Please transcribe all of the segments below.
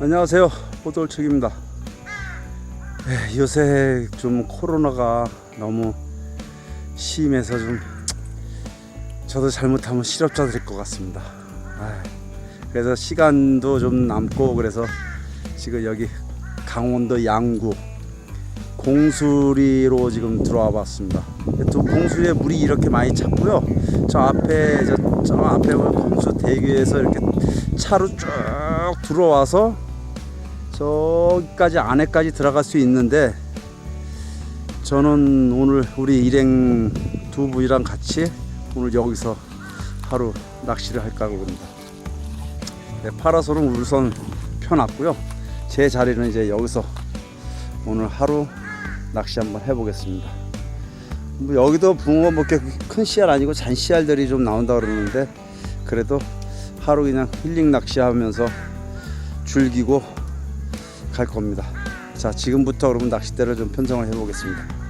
안녕하세요. 호돌책입니다. 에, 요새 좀 코로나가 너무 심해서 좀 저도 잘못하면 실업자 될 것 같습니다. 아이, 그래서 시간도 좀 남고 그래서 지금 여기 강원도 양구 공수리로 지금 들어와 봤습니다. 또 공수리에 물이 이렇게 많이 찼고요. 저 앞에 저, 저 앞에 공수 대교에서 이렇게 차로 쭉 들어와서 저기까지 안에까지 들어갈 수 있는데 저는 오늘 우리 일행 두 분이랑 같이 오늘 여기서 하루 낚시를 할까 합니다. 네, 파라솔은 우선 펴놨고요. 제 자리는 이제 여기서 오늘 하루 낚시 한번 해보겠습니다. 뭐 여기도 붕어 뭐 이렇게 큰 씨알 아니고 잔 씨알들이 좀 나온다 그러는데 그래도 하루 그냥 힐링 낚시하면서 즐기고 갈 겁니다. 자 지금부터 그러면 낚싯대를 좀 편성을 해 보겠습니다.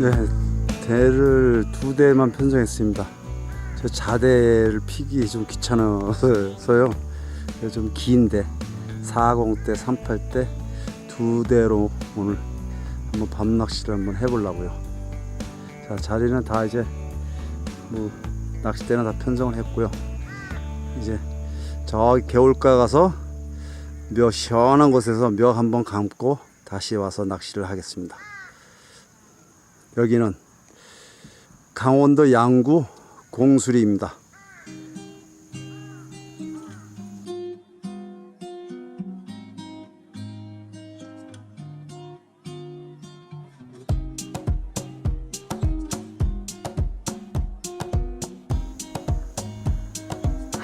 네, 대를 두 대만 편성했습니다. 저 자대를 피기 좀 귀찮아서요. 좀 긴데 40대, 38대 두 대로 오늘 한번 밤 낚시를 한번 해보려고요. 자, 자리는 다 이제 뭐 낚싯대는 다 편성을 했고요. 이제 저기 개울가 가서 몇 시원한 곳에서 몇 한번 감고 다시 와서 낚시를 하겠습니다. 여기는 강원도 양구 공수리입니다.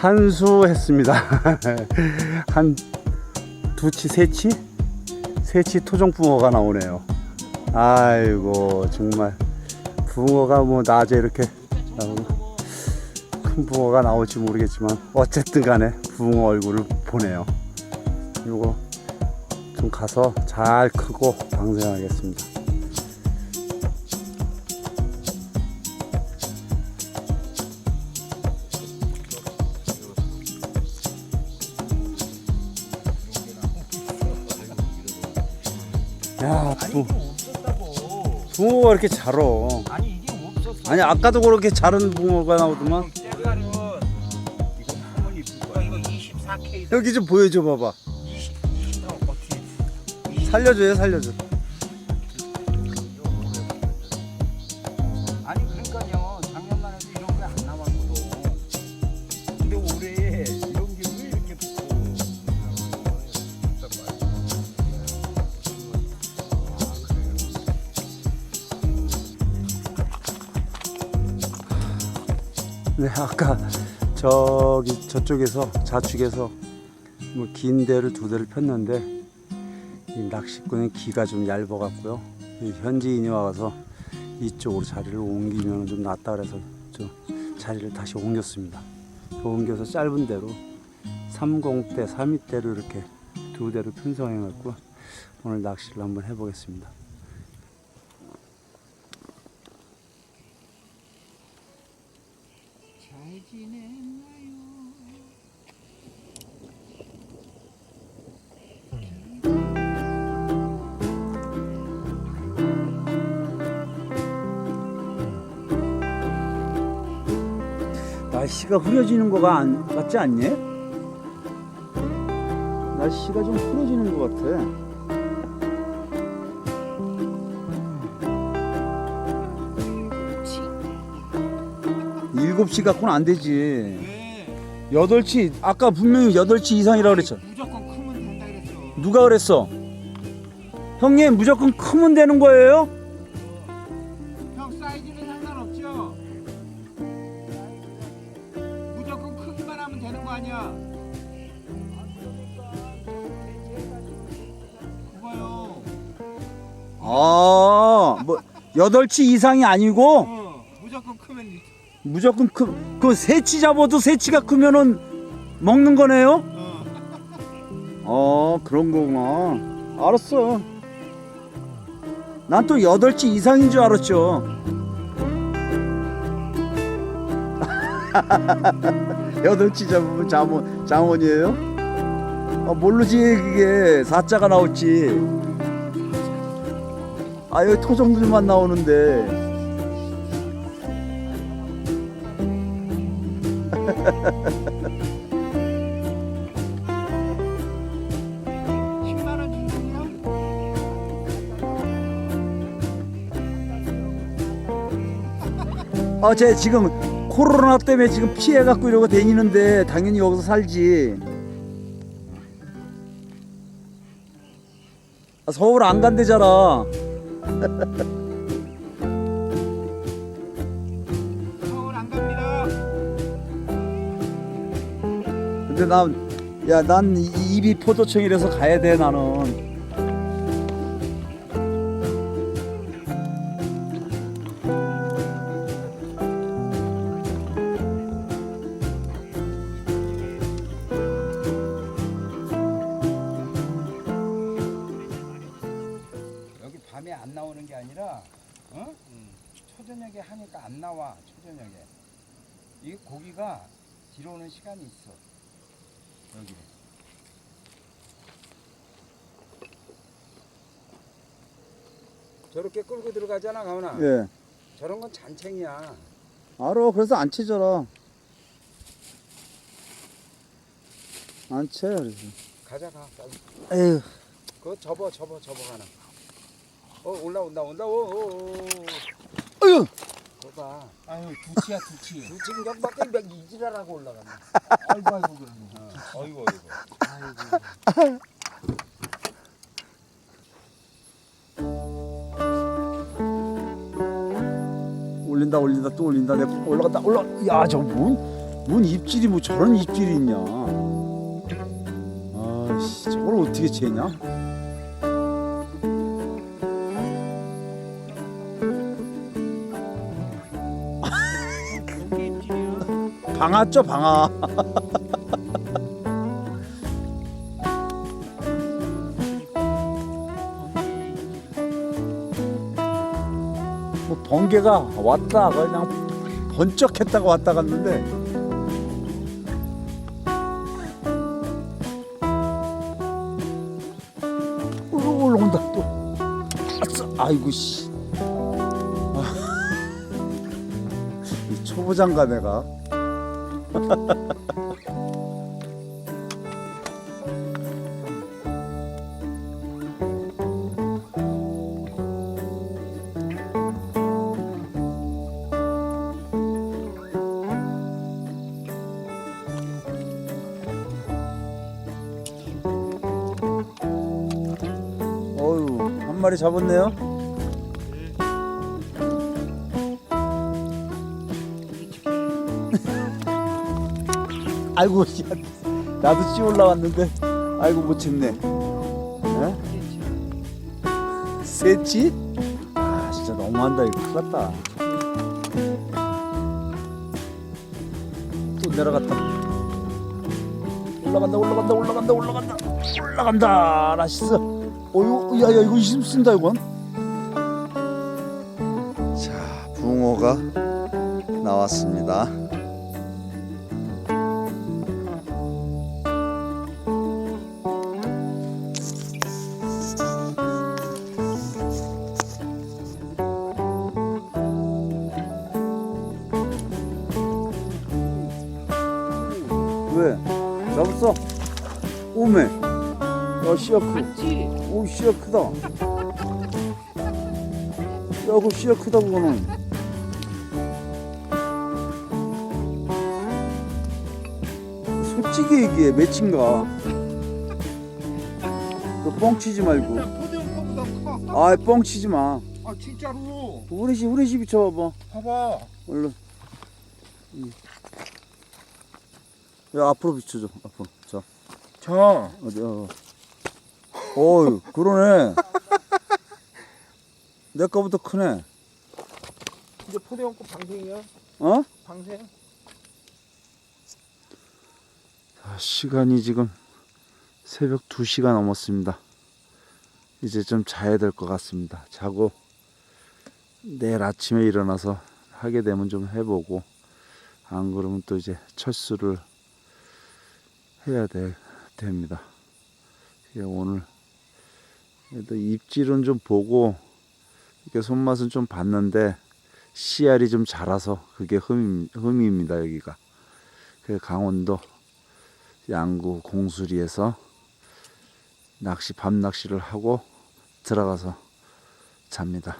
한수 했습니다. 한 두 치, 세 치? 세 치 토종 붕어가 나오네요. 아이고 정말 붕어가 뭐 낮에 이렇게 큰 붕어가 나올지 모르겠지만 어쨌든 간에 붕어 얼굴을 보네요. 요거 좀 가서 잘 크고 방생하겠습니다. 야, 붕, 붕어가 이렇게 잘 어. 아니 이게 없었어. 아니 아까도 그렇게 자른 붕어가 나오더만 때깔은 이거 한번 입을 거야. 이거 24K. 여기 좀 보여줘 봐봐 20, 20, 어떻게? 살려줘요 살려줘 네 아까 저기 저쪽에서 좌측에서 뭐 긴 대를 두 대를 폈는데 이 낚시꾼의 기가 좀 얇아 갖고요. 이 현지인이 와서 이쪽으로 자리를 옮기면 좀 낫다 그래서 좀 자리를 다시 옮겼습니다. 옮겨서 짧은 대로 30대 32대로 이렇게 두 대를 편성해 갖고 오늘 낚시를 한번 해보겠습니다 잘 지냈나요? 날씨가 흐려지는 안, 같지 않니? 날씨가 좀 흐려지는 것 같아. 일곱 시 갖고는 안 되지. 왜? 여덟 시 아까 분명히 여덟 시 이상이라고 그랬죠. 무조건 크면 된다 그랬어. 누가 그랬어? 형님 무조건 크면 되는 거예요? 형 사이즈는 상관없죠? 무조건 크기만 하면 되는 거 아니야? 그거요. 아, 뭐 여덟 시 이상이 아니고 무조건 크, 그 새치 잡아도 새치가 크면은 먹는 거네요? 어. 어 그런 거구나 알았어 난 또 8치 이상인 줄 알았죠 여덟 치 잡으면 장원, 장원이에요? 아, 모르지 그게 사자가 나올지 아 여기 토종들만 나오는데 아, 제 지금 코로나 때문에 지금 피해갖고 이러고 다니는데 당연히 여기서 살지. 아, 서울 안 간대잖아. 근데 난, 야, 난 이- 입이 포도청이라서 가야 돼, 나는. 여기 밤에 안 나오는 게 아니라 어? 초저녁에 하니까 안 나와 초저녁에 이 고기가 들어오는 시간이 있어 여기 저렇게 끌고 들어가잖아 가훈아 예. 저런 건 잔챙이야 알아. 그래서 안 치잖아. 안 쳐, 그래서. 가져가 빨리 에휴. 그거 접어 접어 접어 가나 어 올라온다 온다 오 오 오 어휴! 거봐 아유 두치야 두치. 지금 여기밖에 몇 이지라라고 올라간다 아이고 아이고 그래. 어이구 어이구 올린다 올린다 또 올린다. 내가 올라갔다. 올라 야저뭔뭔 입질이 뭐 저런 입질이 있냐. 아씨 저걸 어떻게 채냐? 방아죠 방아 뭐 번개가 왔다 그냥 번쩍했다가 왔다 갔는데. 어, 올라온다 또. 아싸 아이고 씨. 초보장가 내가 마리 잡았네요. 아이고 야, 나도 찌 올라왔는데. 아이고 못 쳤네. 에? 세치? 아 진짜 너무한다. 이거 큰일 났다. 또 내려갔다. 올라간다 올라간다 올라간다 올라간다. 올라간다. 나이스 어유 야야 이거 힘 쓴다 이건. 자 붕어가 나왔습니다. 왜? 잡았어? 오메. 야 씨야 크맞 지? 오 씨야 크다 야그 씨야 크다 그거는 솔직히 얘기해 매친가 너 뻥 치지 말고 거보다. 아 뻥 치지 마아 진짜로. 우리 집 우리 집 비춰봐봐 봐봐. 얼른 응. 야 앞으로 비춰줘 앞으로 자 자. 어디 어. 어유 그러네 내 거보다 크네 이제 포대형 거 방생이야. 어? 방생. 자, 시간이 지금 새벽 2시가 넘었습니다. 이제 좀 자야 될 것 같습니다. 자고 내일 아침에 일어나서 하게 되면 좀 해보고 안 그러면 또 이제 철수를 해야 돼, 됩니다. 예, 오늘 그래도 입질은 좀 보고 이렇게 손맛은 좀 봤는데 씨알이 좀 자라서 그게 흠, 흠입니다 여기가 그 강원도 양구 공수리에서 낚시 밤 낚시를 하고 들어가서 잡니다.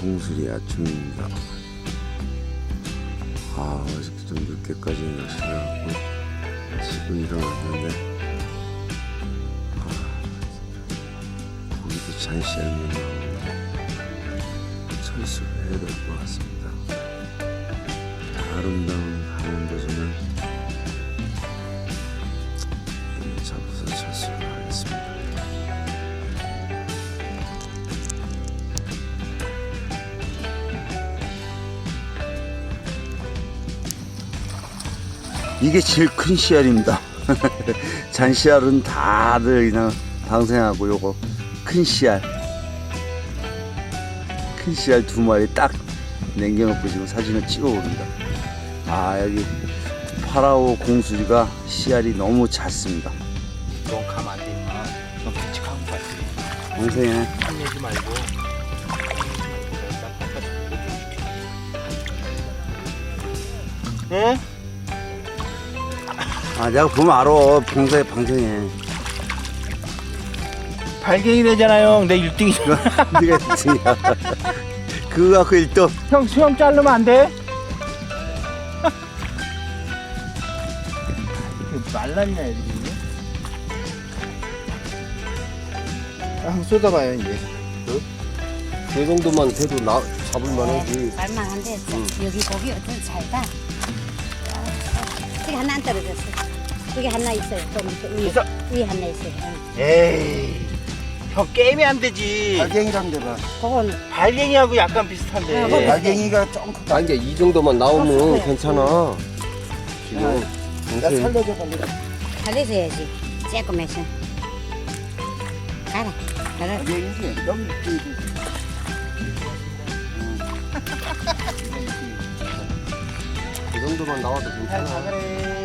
공수리 아침입니다. 아, 어저께 좀 늦게까지 낚시를 하고 지금 일어났는데 아, 거기도 잔시하면 나오는데 철수를 해야 될 것 같습니다. 아름다운 강원 이게 제일 큰 씨알입니다. 잔씨알은 다들 그냥 방생하고 요거 큰 씨알. 큰 씨알 두 마리 딱 냉겨놓고 지금 사진을 찍어 오른다. 아, 여기 파라오 공수리가 씨알이 너무 잦습니다. 넌 가면 안 돼, 임마. 넌 규칙하고 가지. 방생해. 혼내지 말고. 응? 아, 내가 보면 알아. 봉사에 방생해. 발갱이 되잖아요. 내 1등이잖아. 네가 1등이야. 그거 갖고 1등. 형 수염 자르면 안 돼? 말랐냐, 애들이. 아, 한번 쏟아봐요, 이제. 이 정도만 돼도 나 잡을 만하지. 말만한데 여기 고기 어떤 잘다. 저기 하나 안 떨어졌어. 여기 하나 있어요. 좀 위에 있어? 위에 하나 있어요. 응. 에이. 형 게임이 안 되지. 발갱이랑 대봐. 그건 발갱이하고 약간 비슷한데. 아, 그거 발갱이가 좀 크다. 아, 이제 이 정도만 나오면 아, 괜찮아. 지금. 나 이렇게 살려줘 빨리. 살려줘야지. 쬐끔해서. 가라. 가라. 발갱이지. 너무 그- 이 정도만 나와도 괜찮아.